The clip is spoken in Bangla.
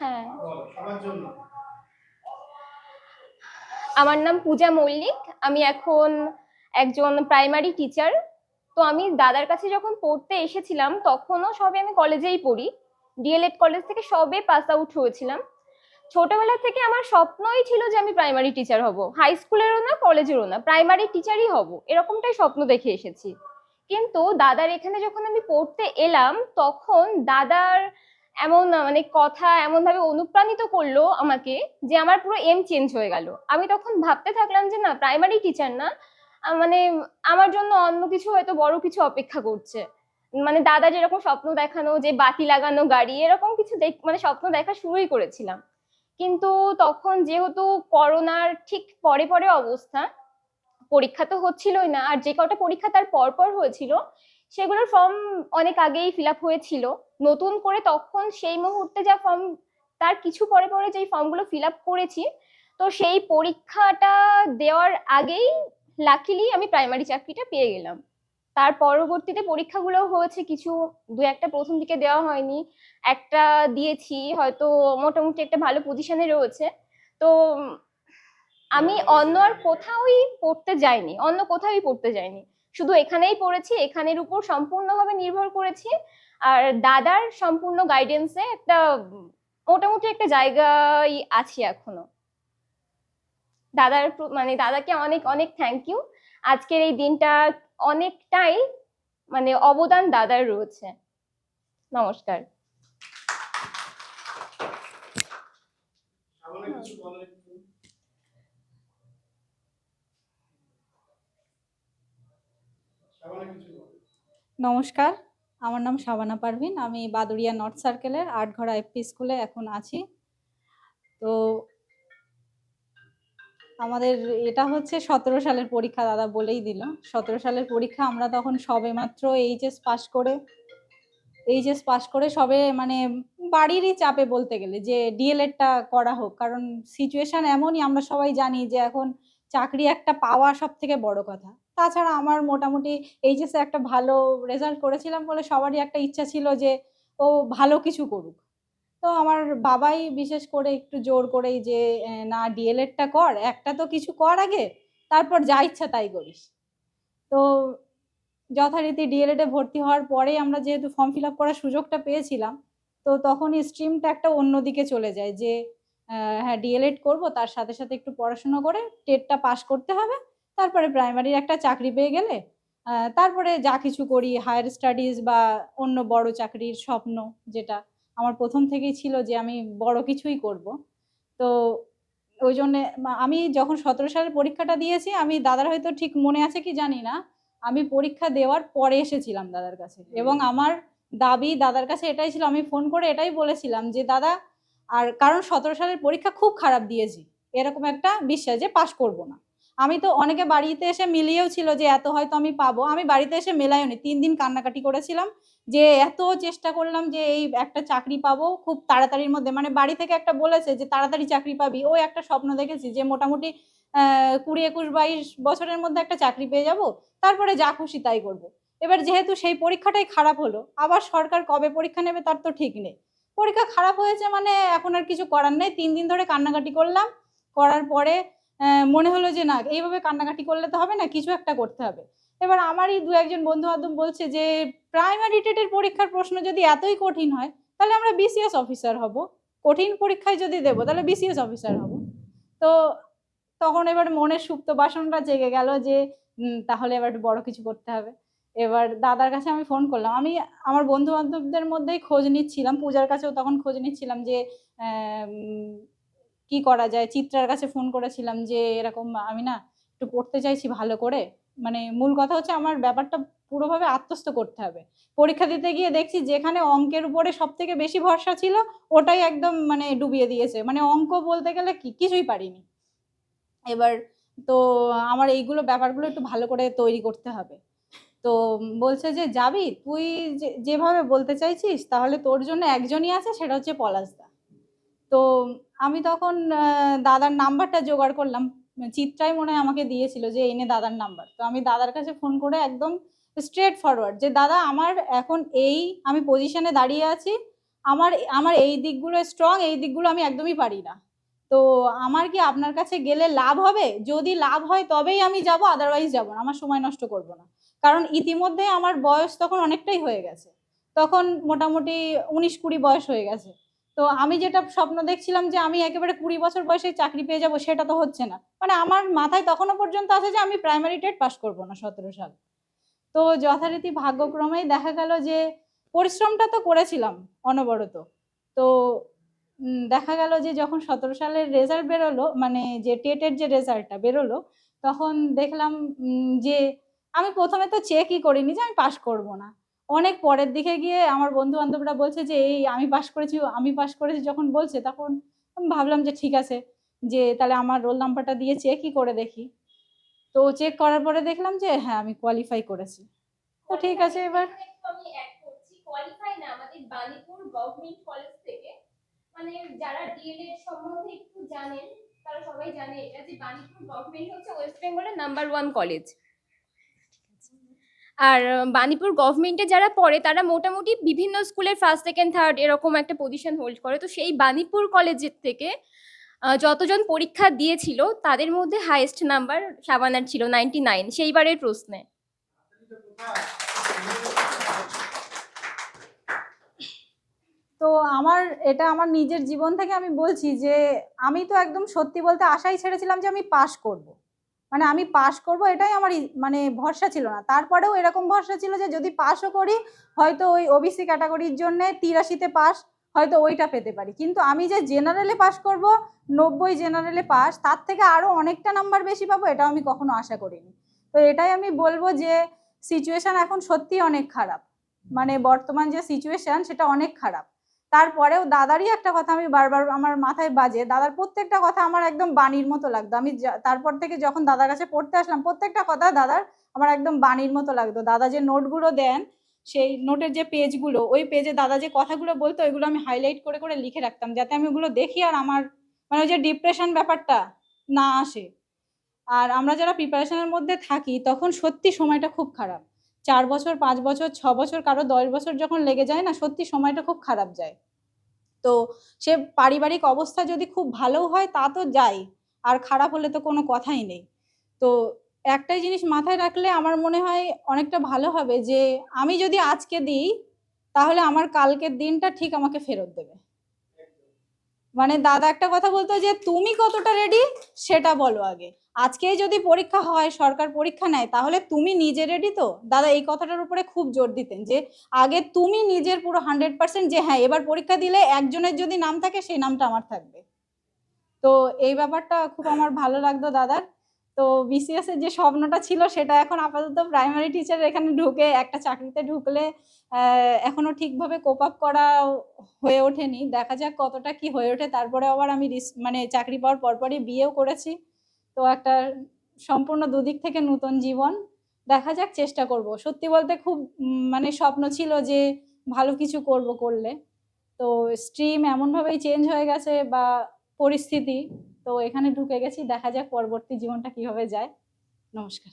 হ্যাঁ। আমার নাম পূজা মল্লিক। আমি এখন একজন প্রাইমারি টিচার তো আমি দাদার কাছে যখন পড়তে এসেছিলাম তখনও সবে আমি কলেজেই পড়ি। ডিএলএড কলেজ থেকে সবে পাস আউট হয়েছিলাম। ছোটবেলা থেকে আমার স্বপ্নই ছিল যে আমি প্রাইমারি টিচার হব। হাই স্কুলেরও না কলেজেরও না প্রাইমারি টিচারই হব। এরকমটাই স্বপ্ন দেখে এসেছি। কিন্তু দাদার এখানে যখন আমি পড়তে এলাম তখন দাদার এমন মানে কথা এমন ভাবে অনুপ্রাণিত করল আমাকে যে আমার পুরো এম চেঞ্জ হয়ে গেল। আমি তখন ভাবতে থাকলাম যে না প্রাইমারি টিচার না মানে আমার জন্য অন্য কিছু হয়তো বড় কিছু অপেক্ষা করছে। মানে দাদা যেরকম স্বপ্ন দেখানো, যে বাতি লাগানো, গাড়ি, এরকম কিছু মানে স্বপ্ন দেখা শুরুই করেছিলাম। কিন্তু তখন যেহেতু করোনার ঠিক পরে পরে অবস্থা, পরীক্ষা তো হচ্ছিলই না, আর যে কটা পরীক্ষা তার পর পর হয়েছিল সেগুলোর ফর্ম অনেক আগেই ফিল আপ হয়েছিল। নতুন করে তখন সেই মুহূর্তে যা ফর্ম তার কিছু পরে পরে যেই ফর্মগুলো ফিল আপ করেছি, তো সেই পরীক্ষাটা দেওয়ার আগেই লাকিলি আমি প্রাইমারি চাকরিটা পেয়ে গেলাম। তার পরবর্তীতে পরীক্ষাগুলো হয়েছে কিছু, দু একটা প্রথম দিকে দেওয়া হয়নি, একটা দিয়েছি, হয়তো মোটামুটি একটা ভালো পজিশনে রয়েছে। তো আমি অন্য আর কোথাওই পড়তে যাইনি, অন্য কোথাওই পড়তে যাইনি। শুধু এখানেই পড়েছি, এখানের উপর সম্পূর্ণভাবে নির্ভর করেছি। আর দাদার সম্পূর্ণ গাইডেন্সে একটা মোটামুটি একটা জায়গায় আছি এখনও। দাদার মানে দাদাকে অনেক অনেক থ্যাংক ইউ আজকের এই দিনটা অনেকটাই মানে অবদান দাদার রয়েছে। নমস্কার সামনে কিছু বলো একটু সামনে কিছু বলো নমস্কার, আমার নাম শাবানা পারভিন, আমি বাদুড়িয়া নর্থ সার্কেলের আটঘরা এফপি স্কুলে এখন আছি। তো আমাদের এটা হচ্ছে সতেরো সালের পরীক্ষা, দাদা বলেই দিল। সতেরো সালের পরীক্ষা আমরা তখন সবে মাত্র এইচএস পাস করে, এইচএস পাস করে সবে মানে বাড়িরই চাপে বলতে গেলে যে ডিএলএডটা করা হোক, কারণ সিচুয়েশন এমনই, আমরা সবাই জানি যে এখন চাকরি একটা পাওয়া সব থেকে বড় কথা। তাছাড়া আমার মোটামুটি এইচএসে একটা ভালো রেজাল্ট করেছিলাম বলে সবারই একটা ইচ্ছা ছিল যে ও ভালো কিছু করুক। তো আমার বাবাই বিশেষ করে একটু জোর করেই যে না ডিএলএডটা কর, একটা তো কিছু কর আগে, তারপর যা ইচ্ছা তাই করিস। তো যথারীতি ডিএলএডে ভর্তি হওয়ার পরে আমরা যেহেতু ফর্ম ফিল আপ করার সুযোগটা পেয়েছিলাম, তো তখন স্ট্রিমটা একটা অন্যদিকে চলে যায় যে হ্যাঁ ডিএলএড করব, তার সাথে সাথে একটু পড়াশোনা করে টেটটা পাস করতে হবে তারপরে প্রাইমারির একটা চাকরি পেয়ে গেলে তারপরে যা কিছু করি হায়ার স্টাডিজ বা অন্য বড় চাকরির স্বপ্ন যেটা আমার প্রথম থেকেই ছিল যে আমি বড় কিছুই করব। তো ওই জন্যে আমি যখন সতেরো সালের পরীক্ষাটা দিয়েছি আমি দাদার হয়তো ঠিক মনে আছে কি জানি না আমি পরীক্ষা দেওয়ার পরে এসেছিলাম দাদার কাছে। এবং আমার দাবি দাদার কাছে এটাই ছিল আমি ফোন করে এটাই বলেছিলাম যে দাদা আর কারণ সতেরো সালের পরীক্ষা খুব খারাপ দিয়েছি। এরকম একটা বিশ্বাস যে পাশ করব না। আমি তো অনেকে বাড়িতে এসে মিলিয়েও ছিল যে এত হয়তো আমি পাবো। আমি বাড়িতে এসে মেলাইনি তিন দিন কান্নাকাটি করেছিলাম যে এত চেষ্টা করলাম যে এই একটা চাকরি পাবো খুব তাড়াতাড়ির মধ্যে। মানে বাড়ি থেকে একটা বলেছে যে, তাড়াতাড়ি চাকরি পাবি। ওই একটা স্বপ্ন দেখেছি যে, মোটামুটি কুড়ি, একুশ, বাইশ বছরের মধ্যে একটা চাকরি পেয়ে যাব। তারপরে যা খুশি তাই করব। এবার যেহেতু সেই পরীক্ষাটাই খারাপ হলো, আবার সরকার কবে পরীক্ষা নেবে তার তো ঠিক নেই। পরীক্ষা খারাপ হয়েছে মানে এখন আর কিছু করার নেই। তিন দিন ধরে কান্নাকাটি করলাম। করার পরে মনে হলো যে না, এইভাবে কান্নাকাটি করলে তো হবে না, কিছু একটা করতে হবে। এবার আমারই দু একজন বন্ধু বান্ধব বলছে যে প্রাইমারি টেটের পরীক্ষার প্রশ্ন যদি এতই কঠিন হয়, তাহলে আমরা বিসিএস অফিসার হব। কঠিন পরীক্ষায় যদি দেবো, তাহলে বিসিএস অফিসার হব। তো তখন এবার মনের সুপ্ত বাসনটা জেগে গেল যে তাহলে এবার একটু বড় কিছু করতে হবে। এবার দাদার কাছে আমি ফোন করলাম। আমি আমার বন্ধু বান্ধবদের মধ্যেই খোঁজ নিচ্ছিলাম, পূজার কাছেও তখন খোঁজ নিচ্ছিলাম যে কি করা যায়? চিত্রার কাছে ফোন করেছিলাম যে, এরকম আমি না একটু পড়তে চাইছি ভালো করে। মানে মূল কথা হচ্ছে আমার ব্যাপারটা পুরোভাবে আত্মস্থ করতে হবে। পরীক্ষা দিতে গিয়ে দেখছি যেখানে অঙ্কের উপরে সব থেকে বেশি ভরসা ছিল, ওটাই একদম মানে ডুবিয়ে দিয়েছে। মানে অঙ্ক বলতে গেলে কি, কিছুই পারিনি। এবার তো আমার এইগুলো ব্যাপারগুলো একটু ভালো করে তৈরি করতে হবে। তো বলছে যে, যাবি? তুই যেভাবে বলতে চাইছিস, তাহলে তোর জন্য একজনই আছে, সেটা হচ্ছে পলাশদা। তো আমি তখন দাদার নাম্বারটা জোগাড় করলাম। চিত্রাই মনে হয় আমাকে দিয়েছিল যে এনে দাদার নাম্বার। তো আমি দাদার কাছে ফোন করে একদম স্ট্রেট ফরওয়ার্ড যে, দাদা, আমার এখন এই, আমি পজিশনে দাঁড়িয়ে আছি। আমার আমার এই দিকগুলো স্ট্রং এই দিকগুলো আমি একদমই পারি না। তো আমার কি আপনার কাছে গেলে লাভ হবে? যদি লাভ হয়, তবেই আমি যাব আদারওয়াইজ যাব না। আমার সময় নষ্ট করব না। কারণ ইতিমধ্যে আমার বয়স তখন অনেকটাই হয়ে গেছে। তখন মোটামুটি উনিশ কুড়ি বয়স হয়ে গেছে। তো আমি যেটা স্বপ্ন দেখছিলাম যে আমি একেবারে কুড়ি বছর বয়সে চাকরি পেয়ে যাব, সেটা তো হচ্ছে না। মানে আমার মাথায় তখনও পর্যন্ত আছে যে আমি প্রাইমারি টেট পাস করব না সতেরো সাল। তো যথারীতি ভাগ্যক্রমেই দেখা গেল যে পরিশ্রমটা তো করেছিলাম অনবরত। তো দেখা গেল যে যখন সতেরো সালের রেজাল্ট বেরোলো মানে যে টেটের যে রেজাল্টটা বেরোলো, তখন দেখলাম যে আমি প্রথমে তো চেকই করিনি যে আমি পাশ করব না। অনেক পরের দিকে গিয়ে আমার বন্ধু বান্ধবরা বলছে যে, এই আমি পাশ করেছি, আমি পাশ করেছি। যখন বলছে, তখন আমি ভাবলাম যে, ঠিক আছে, যে তাহলে আমার রোল নাম্বারটা দিয়ে চেকই করে দেখি। তো চেক করার পরে দেখলাম যে হ্যাঁ আমি কোয়ালিফাই করেছি। তো ঠিক আছে এবার। আমাদের বানিপুর গভর্নমেন্ট কলেজ থেকে মানে যারা ডিএলএড সম্বন্ধে একটু জানেন, তারা সবাই জানে এটা যে বানিপুর গভর্নমেন্ট হচ্ছে ওয়েস্ট বেঙ্গলের নাম্বার ওয়ান কলেজ আর বানিপুর গভর্নমেন্টে যারা পড়ে, তারা মোটামুটি বিভিন্ন স্কুলের ফার্স্ট সেকেন্ড থার্ড এরকম একটা পজিশন হোল্ড করে। তো সেই বানিপুর কলেজের থেকে যতজন পরীক্ষা দিয়েছিল, তাদের মধ্যে হাইয়েস্ট নাম্বার সাবানার ছিল নাইনটি নাইন সেইবারের প্রশ্নে। তো আমার, এটা আমার নিজের জীবন থেকে আমি বলছি যে, আমি তো একদম সত্যি বলতে আশাই ছেড়েছিলাম যে আমি পাশ করব। মানে আমি পাশ করব এটাই আমার মানে ভরসা ছিল না। তারপরেও এরকম ভরসা ছিল যে যদি পাশও করি, হয়তো ওই ওবিসি ক্যাটাগরির জন্য তিরাশিতে পাস হয়তো ওইটা পেতে পারি। কিন্তু আমি যে জেনারেলে পাশ করব, নব্বই জেনারেলে পাস তার থেকে আরও অনেকটা নাম্বার বেশি পাবো, এটাও আমি কখনো আশা করিনি। তো এটাই আমি বলব যে সিচুয়েশন এখন সত্যি অনেক খারাপ। মানে বর্তমান যে সিচুয়েশন সেটা অনেক খারাপ। তারপরেও দাদারই একটা কথা আমি বারবার আমার মাথায় বাজে। দাদার প্রত্যেকটা কথা আমার একদম বাণীর মতো লাগতো। আমি তারপর থেকে যখন দাদার কাছে পড়তে আসলাম, প্রত্যেকটা কথা দাদার আমার একদম বাণীর মতো লাগতো। দাদা যে নোটগুলো দেন, সেই নোটের যে পেজগুলো, ওই পেজে দাদা যে কথাগুলো বলতো, ওইগুলো আমি হাইলাইট করে করে লিখে রাখতাম, যাতে আমি ওগুলো দেখি আর আমার মানে ওই যে ডিপ্রেশন ব্যাপারটা না আসে। আর আমরা যারা প্রিপারেশনের মধ্যে থাকি, তখন সত্যি সময়টা খুব খারাপ। চার বছর, পাঁচ বছর, ছ বছর, কারও দশ বছর যখন লেগে যায় না, সত্যি সময়টা খুব খারাপ যায়। তো সে পারিবারিক অবস্থা যদি খুব ভালো হয় তা তো যায় আর খারাপ হলে তো কোনো কথাই নেই। তো একটাই জিনিস মাথায় রাখলে আমার মনে হয় অনেকটা ভালো হবে যে, আমি যদি আজকে দিই, তাহলে আমার কালকের দিনটা ঠিক আমাকে ফেরত দেবে। মানে দাদা একটা কথা বলতো যে, তুমি কতটা রেডি সেটা বলো আগে। আজকে যদি পরীক্ষা হয়, সরকার পরীক্ষা নেয়, তাহলে তুমি নিজে রেডি তো? দাদা, এই কথাটার উপরে খুব জোর দিতেন যে, আগে তুমি নিজের পুরো হান্ড্রেড পার্সেন্ট যে হ্যাঁ এবার পরীক্ষা দিলে একজনের যদি নাম থাকে, সেই নামটা আমার থাকবে। তো এই ব্যাপারটা খুব আমার ভালো লাগতো দাদার। তো বিসিএস এর যে স্বপ্নটা ছিল সেটা এখন আপাতত প্রাইমারি টিচার এখানে ঢুকে একটা চাকরিতে ঢুকলে এখনও ঠিকভাবে কোপ আপ করা হয়ে ওঠেনি। দেখা যাক কতটা কি হয়ে ওঠে। তারপরে আবার আমি মানে চাকরি পাওয়ার পরপরই বিয়েও করেছি। তো একটা সম্পূর্ণ দুদিক থেকে নতুন জীবন। দেখা যাক চেষ্টা করব। সত্যি বলতে খুব মানে স্বপ্ন ছিল যে ভালো কিছু করব করলে। তো স্ট্রিম এমনভাবেই চেঞ্জ হয়ে গেছে বা পরিস্থিতি তো এখানে ঢুকে গেছি দেখা যাক পরবর্তী জীবনটা কীভাবে যায়। নমস্কার।